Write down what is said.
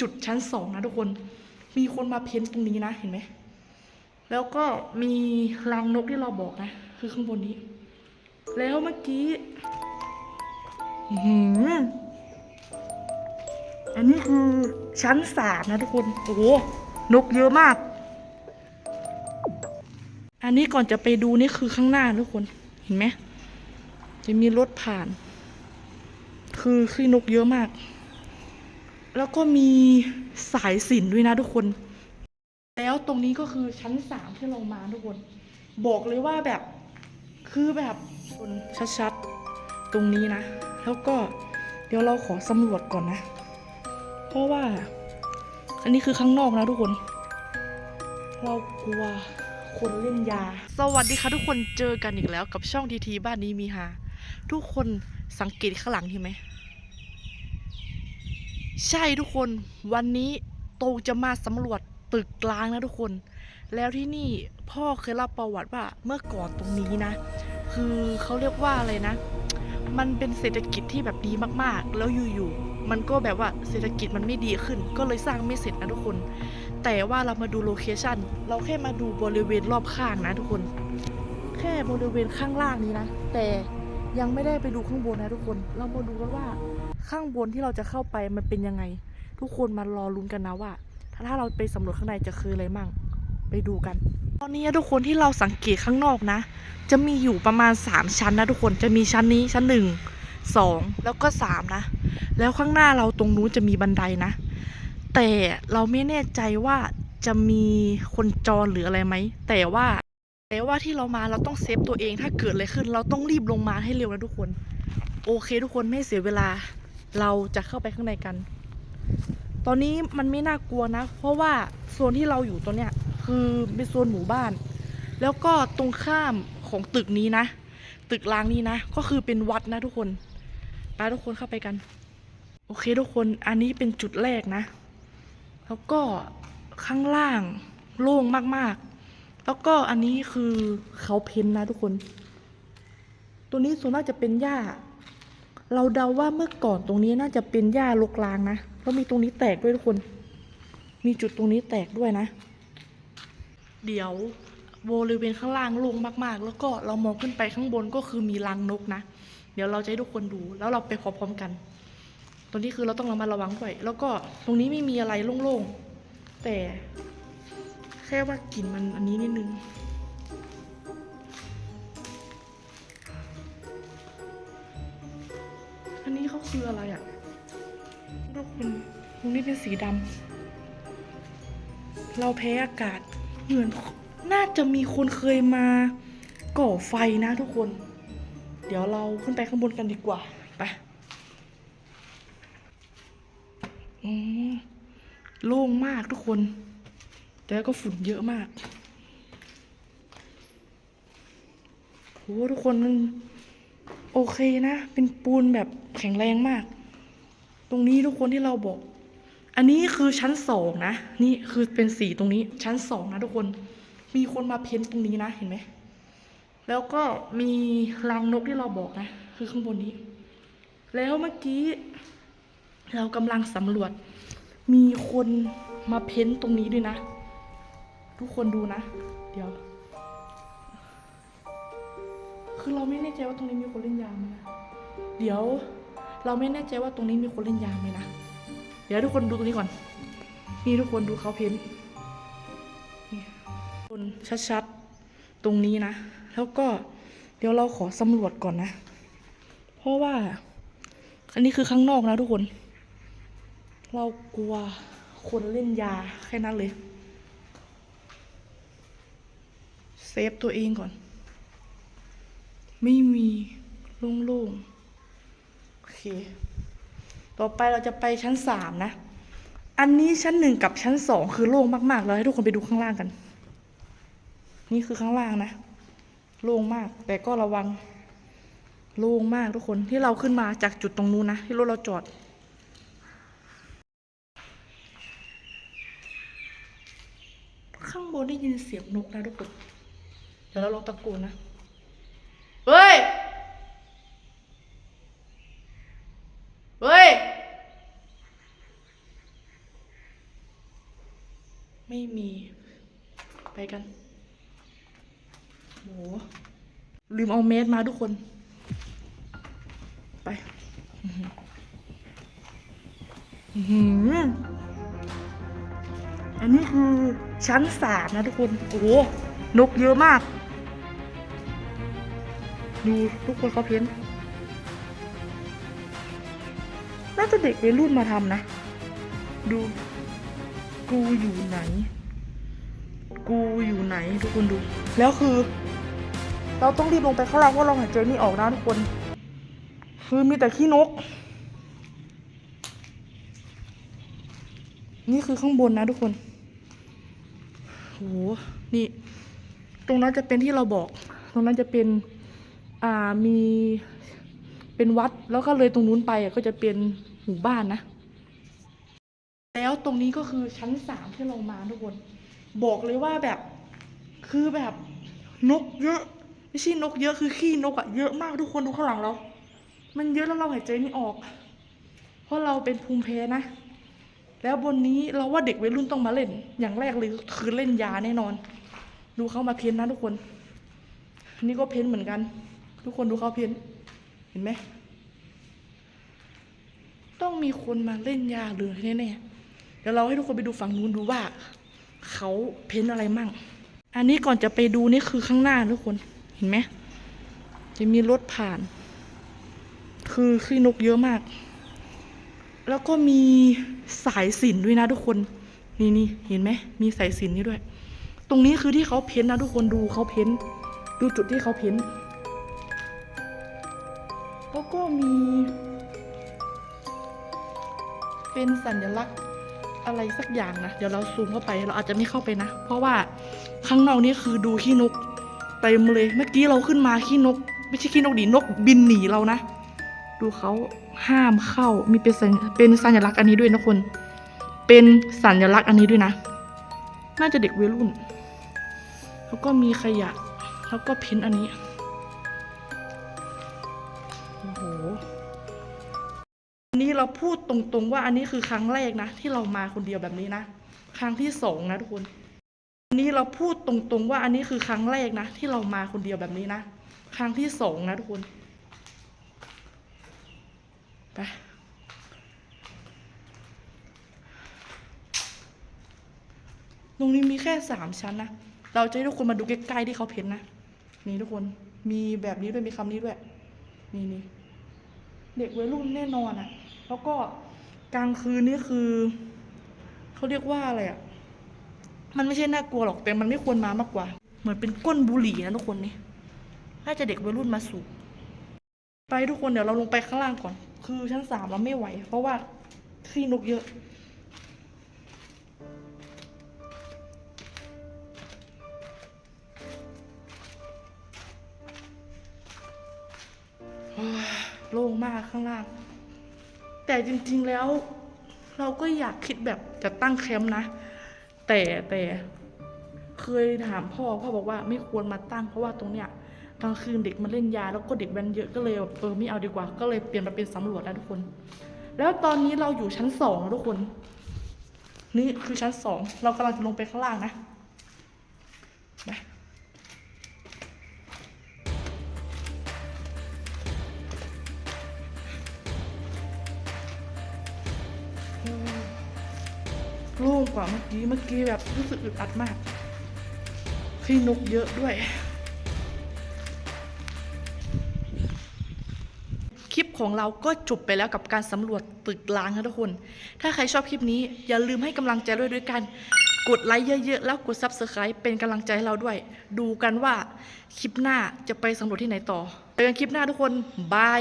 จุดชั้นสองนะทุกคน มีคนมาเพ้นตรงนี้นะเห็นไหม แล้วก็มีรังนกที่เราบอกนะ คือข้างบนนี้ แล้วเมื่อกี้หืมอันนี้คือชั้นสามนะทุกคน โอ้โห นกเยอะมาก อันนี้ก่อนจะไปดูนี่คือข้างหน้าทุกคน เห็นไหม จะมีรถผ่าน คือคือนกเยอะมาก แล้วก็มีสายสินด้วยนะทุกคน แล้วตรงนี้ก็คือชั้นสามที่เรามาทุกคน บอกเลยว่าแบบคือแบบคนชัดๆตรงนี้นะ แล้วก็เดี๋ยวเราขอสำรวจก่อนนะ เพราะว่า อันนี้คือข้างนอกนะทุกคน เรากลัวคนเล่นยา สวัสดีค่ะทุกคนเจอกันอีกแล้วกับช่องทีทีบ้านนี้มีฮาทุกคนสังเกตข้างหลังทีไหม ใช่ทุกคนวันนี้โตจะมาสำรวจตึกกลางนะทุกคน แล้วที่นี่พ่อเคยเล่าประวัติว่าเมื่อก่อนตรงนี้นะ คือเขาเรียกว่าอะไรนะ มันเป็นเศรษฐกิจที่แบบดีมากๆ แล้วอยู่ๆมันก็แบบว่าเศรษฐกิจมันไม่ดีขึ้น ก็เลยสร้างไม่เสร็จนะทุกคน แต่ว่าเรามาดูโลเคชันเราแค่มาดูบริเวณรอบข้างนะทุกคน แค่บริเวณข้างล่างนี้นะ แต่ ยังไม่ได้ไปดูข้างบนนะทุกคน เรามาดูกันว่าข้างบนที่เราจะเข้าไปมันเป็นยังไง ทุกคนมารอลุ้นกันนะว่า ถ้าถ้าเราไปสำรวจข้างในจะคืออะไรมั่ง ไปดูกัน ตอนนี้ทุกคนที่เราสังเกตข้างนอกนะ จะมีอยู่ประมาณ 3 ชั้นนะทุกคน จะมีชั้นนี้ชั้น 1 2 แล้วก็ 3 นะ แล้วข้างหน้าเราตรงนู้นจะมีบันไดนะ แต่เราไม่แน่ใจว่าจะมีคนจรหรืออะไรไหม แต่ว่า แต่ว่าที่เรามาเราต้องเซฟตัวเองถ้าเกิดอะไรขึ้น เราต้องรีบลงมาให้เร็วนะทุกคน โอเคทุกคนไม่เสียเวลา เราจะเข้าไปข้างในกัน ตอนนี้มันไม่น่ากลัวนะ เพราะว่าโซนที่เราอยู่ตรงเนี้ยคือเป็นโซนหมู่บ้าน แล้วก็ตรงข้ามของตึกนี้นะ ตึกรางนี้นะ ก็คือเป็นวัดนะทุกคนไปทุกคนเข้าไปกัน โอเคทุกคนอันนี้เป็นจุดแรกนะ แล้วก็ข้างล่างโล่งมากๆ แล้วก็อันนี้คือเขาเพ้นนะทุกคน ตัวนี้ส่วนมากจะเป็นหญ้า เราเดาว่าเมื่อก่อนตรงนี้น่าจะเป็นหญ้ารกรางนะเพราะมีตรงนี้แตกด้วยทุกคน มีจุดตรงนี้แตกด้วยนะ เดี๋ยวบริเวณข้างล่างโล่งมาก ๆ แล้วก็เรามองขึ้นไปข้างบนก็คือมีรังนกนะ เดี๋ยวเราจะให้ทุกคนดูแล้วเราไปพร้อมๆกันตรงนี้คือเราต้องระมัดระวังด้วยแล้วก็ตรงนี้ไม่มีอะไรโล่งๆแต่ ค่ว่ากลิ่นมันอันนี้นิดนึงอันนี้เขาคืออะไรอะ่ะทุกคนตรงนี้เป็นสีดำเราแพ้อากาศเหมือนน่าจะมีคนเคยมาก่อไฟนะทุกคน เดี๋ยวเราขึ้นไปข้างบนกันดีกว่า ไปอืมโล่งมากทุกคน แต่ก็ฝุ่นเยอะมากโหทุกคนมันโอเคนะ เป็นปูนแบบแข็งแรงมาก ตรงนี้ทุกคนที่เราบอก อันนี้คือชั้นสองนะ นี่คือเป็นสีตรงนี้ ชั้นสองนะทุกคน มีคนมาเพ้นตรงนี้นะเห็นไหม แล้วก็มีรังนกที่เราบอกนะ คือข้างบนนี้ แล้วเมื่อกี้เรากำลังสำรวจ มีคนมาเพ้นตรงนี้ด้วยนะ ทุกคนดูนะ เดี๋ยว คือเราไม่แน่ใจว่าตรงนี้มีคนเล่นยาไหมนะเดี๋ยว เราไม่แน่ใจว่าตรงนี้มีคนเล่นยาไหมนะ เดี๋ยวทุกคนดูตรงนี้ก่อน นี่ทุกคนดูเขาเพ้นนี่คนชัดๆ ตรงนี้นะ แล้วก็เดี๋ยวเราขอสำรวจก่อนนะ เพราะว่า อันนี้คือข้างนอกนะทุกคน เรากลัวคนเล่นยาแค่นั้นเลย เซฟตัวเองก่อน ไม่มีโล่งๆ โอเค ต่อไปเราจะไปชั้นสามนะ อันนี้ชั้นหนึ่งกับชั้นสองคือโล่งมากๆ เราให้ทุกคนไปดูข้างล่างกัน นี่คือข้างล่างนะ โล่งมาก แต่ก็ระวัง โล่งมากทุกคน ที่เราขึ้นมาจากจุดตรงนู้นนะ ที่รถเราจอดข้างบนได้ยินเสียงนกนะทุกคน เดี๋ยวเราลองตะโกนนะ เฮ้ย เฮ้ย ไม่มี ไปกันโหลืมเอาเมสมาทุกคน ไปอื้อหืออื้อหืออันนี้คือชั้นสามนะทุกคน โอ้โหนกเยอะมาก ดูทุกคนเขาเพ้นน่าจะเด็กวัยรุ่นมาทำนะ ดู กูอยู่ไหน กูอยู่ไหนทุกคนดู แล้วคือ เราต้องรีบลงไปข้างล่างเพราะเราหายใจไม่ออกนะทุกคน คือมีแต่ขี้นก นี่คือข้างบนนะทุกคนโหนี่ ตรงนั้นจะเป็นที่เราบอก ตรงนั้นจะเป็น อ่ามีเป็นวัดแล้วก็เลยตรงนู้นไปก็จะเป็นหมู่บ้านนะ แล้วตรงนี้ก็คือชั้นสามที่เรามาทุกคน บอกเลยว่าแบบคือแบบนกเยอะไม่ใช่นกเยอะคือขี้นกอะเยอะมากทุกคนดูข้างหลังเรา มันเยอะแล้วเราหายใจไม่ออก เพราะเราเป็นภูมิแพ้นะ แล้วบนนี้เราว่าเด็กวัยรุ่นต้องมาเล่น อย่างแรกเลยคือเล่นยาแน่นอน ดูเขามาเพ้นนะทุกคน นี่ก็เพ้นเหมือนกัน ทุกคนดูเขาเพ้นเห็นไหม ต้องมีคนมาเล่นยาเลยแน่ๆเดี๋ยวเราให้ทุกคนไปดูฝั่งนู้นดูว่า เขาเพ้นอะไรมั่ง อันนี้ก่อนจะไปดูนี่คือข้างหน้าทุกคนเห็นไหมจะมีรถผ่าน คือขี้นกเยอะมาก แล้วก็มีสายสินด้วยนะทุกคน นี่นี่เห็นไหมมีสายสินนี่ด้วย ตรงนี้คือที่เขาเพ้นนะทุกคนดูเขาเพ้น ดูจุดที่เขาเพ้น แล้วก็มี เป็นสัญลักษณ์อะไรสักอย่างนะ เดี๋ยวเราซูมเข้าไป เราอาจจะไม่เข้าไปนะ เพราะว่าข้างนอกนี่คือดูขี้นกเต็มเลย เมื่อกี้เราขึ้นมาขี้นก ไม่ใช่ขี้นกดินกบินหนีเรานะ ดูเขาห้ามเข้า มีเป็นสัญเป็นสัญลักษณ์อันนี้ด้วยนะคน เป็นสัญลักษณ์อันนี้ด้วยนะ น่าจะเด็กวัยรุ่น แล้วก็มีขยะ แล้วก็เพ้นอันนี้ นี้เราพูดตรงๆว่าอันนี้คือครั้งแรกนะ ที่เรามาคนเดียวแบบนี้นะ ครั้งที่สองนะทุกคน อันนี้เราพูดตรงๆว่าอันนี้คือครั้งแรกนะ ที่เรามาคนเดียวแบบนี้นะ ครั้งที่สองนะทุกคนไปตรงนี้มีแค่สามชั้นนะ เราจะให้ทุกคนมาดูใกล้ๆที่เขาเพ้นนะ นี่ทุกคน มีแบบนี้ด้วย มีคำนี้ด้วย นี่นี่ เด็กวัยรุ่นแน่นอนอะ่ะ แล้วก็กลางคืนนี่คือเขาเรียกว่าอะไรอะ่ะ มันไม่ใช่น่ากลัวหรอกแต่มันไม่ควรมามากกว่า เหมือนเป็นก้นบุหรี่นะทุกคนนี่น่าจะเด็กวัยรุ่นมาสูบไปทุกคนเดี๋ยวเราลงไปข้างล่างก่อน คือชั้นสามเราไม่ไหว เพราะว่าขี้นกเยอะโอ้ยโล่งมากข้างล่าง แต่จริง ๆแล้วเราก็อยากคิดแบบจะตั้งแคมป์นะ แต่แต่เคยถามพ่อพ่อบอกว่าไม่ควรมาตั้งเพราะว่าตรงเนี้ยกลางคืนเด็กมันเล่นยา แล้วก็เด็กแว้นเยอะก็เลยเออไม่เอาดีกว่า ก็เลยเปลี่ยนมาเป็นสำรวจแล้วทุกคน แล้วตอนนี้เราอยู่ชั้นสองแล้วทุกคน นี่คือชั้นสองเรากำลังจะลงไปข้างล่างนะไป โล่งกว่าเมื่อกี้ เมื่อกี้แบบรู้สึกอึดอัดมากขี้นกเยอะด้วย คลิปของเราก็จบไปแล้วกับการสำรวจตึกล้างนะทุกคน ถ้าใครชอบคลิปนี้ อย่าลืมให้กำลังใจด้วยด้วยกันกดไลค์เยอะๆ แล้วกด Subscribe เป็นกำลังใจให้เราด้วย ดูกันว่าคลิปหน้าจะไปสำรวจที่ไหนต่อเจอกันคลิปหน้าทุกคน บาย